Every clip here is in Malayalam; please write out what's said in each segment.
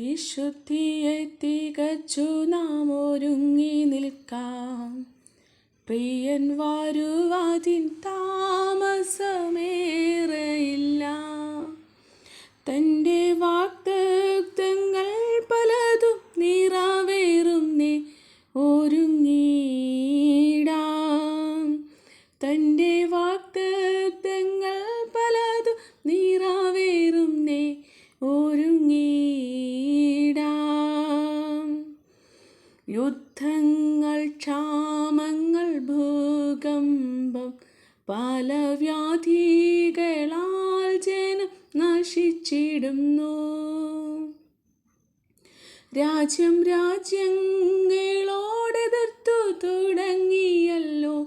വിശുദ്ധിയെ തികച്ചു നാം ഒരുങ്ങി നിൽക്കാം. പ്രിയൻ വരുവാതിൻ താമസമേറെയില്ല. തന്റെ വാക്തത്വങ്ങൾ പലതും നിറവേറുന്നേ ഒരുങ്ങീടാം. തന്റെ വാക്തത്വങ്ങൾ യുദ്ധങ്ങൾ ക്ഷാമങ്ങൾ ഭൂകമ്പം പല വ്യാധികളാൽ ജനം നശിച്ചിടുന്നു. രാജ്യം രാജ്യങ്ങളോടെതിർത്തു തുടങ്ങിയല്ലോ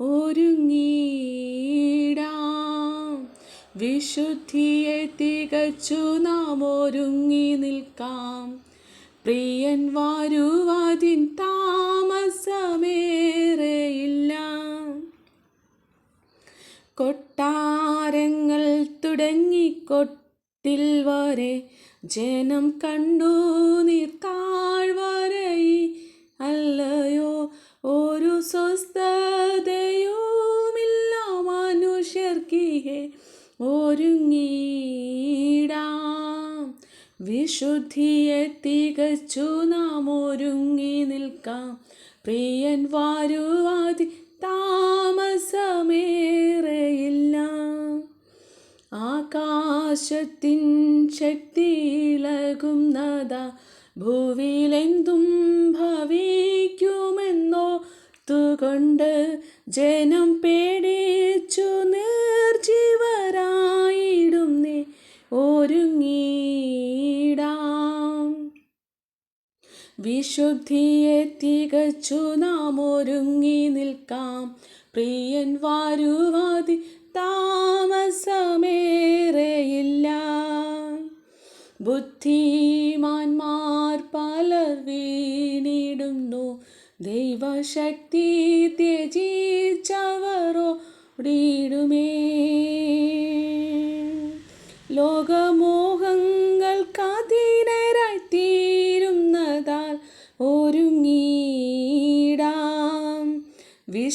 ഒരുങ്ങിടാം വിശുദ്ധിയെ തികച്ചു നാം ഒരുങ്ങി നിൽക്കാം. പ്രിയൻ വരുവാതിൻ താമസമേറെയില്ല. കൊട്ടാരങ്ങൾ തുടങ്ങി കൊട്ടിൽ വരെ ജനം കണ്ടു നീർത്താഴ്വരയി അല്ലയോ ഒരു സ്വസ്ഥതയുമില്ല മനുഷ്യർക്കിഹേ ഒരുങ്ങിടാം വിശുദ്ധിയെ തികച്ചു നാം ഒരുങ്ങി നിൽക്കാം. പ്രിയൻ വാരുവാതി താമസമേറെയില്ല. ആകാശത്തിൻ ശക്തിയിലകുന്നത ഭൂവിലെന്തും ഭവിക്കുമെന്നോ തുകൊണ്ട് ജനം പേടിച്ചു വിശുദ്ധിയെ തികച്ചു നാം ഒരുങ്ങി നിൽക്കാം. പ്രിയൻ വാരുവാതി താമസമേറെയില്ല. ബുദ്ധിമാന്മാർ പലർ വീണിടുന്നു. ദൈവശക്തി ത്യജിച്ചവരോടിടുമേ ലോകമോഹങ്ങൾക്കധീനരായി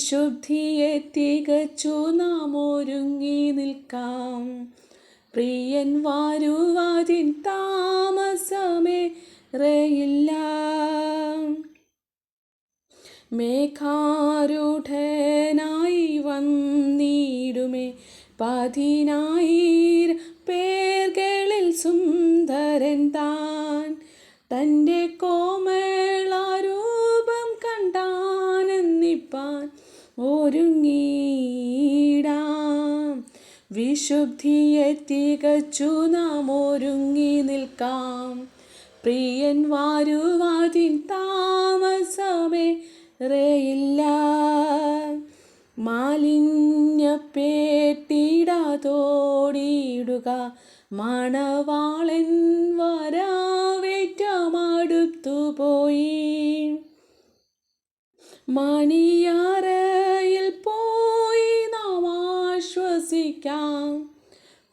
വിശുദ്ധിയെ തികച്ചു നാം ഒരുങ്ങി നിൽക്കാം. പ്രിയൻ വാരുവാതിൻ താമസമേ റയില്ല. മേഘാരൂഢനായി വന്നിടുമേ. പതിനായിര പേർകളിൽ സുന്ദരൻ താൻ. തന്റെ കോമളരൂപം ഒരുങ്ങിടാം വിശുദ്ധിയെ തികച്ചു നാം ഒരുങ്ങി നിൽക്കാം. പ്രിയൻ വാരുവാതിൻ താമസമേ റേയില്ല. മാലിന്യ പേട്ടിടാതോടിയിടുക. മണവാളൻ വരാവേറ്റമടുത്തു പോയി മണിയാറയിൽ ആശ്വസിക്കാം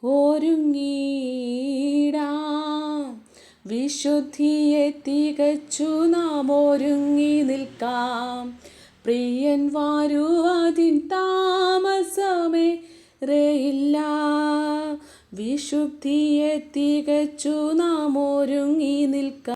ഒരുങ്ങിടാം വിശുദ്ധിയെ തികച്ചു നാം ഒരുങ്ങി നിൽക്കാം. പ്രിയൻ വാരു അതിൻ താമസമേ റേയില്ല. വിശുദ്ധിയെ തികച്ചു നാം ഒരുങ്ങി നിൽക്കാം.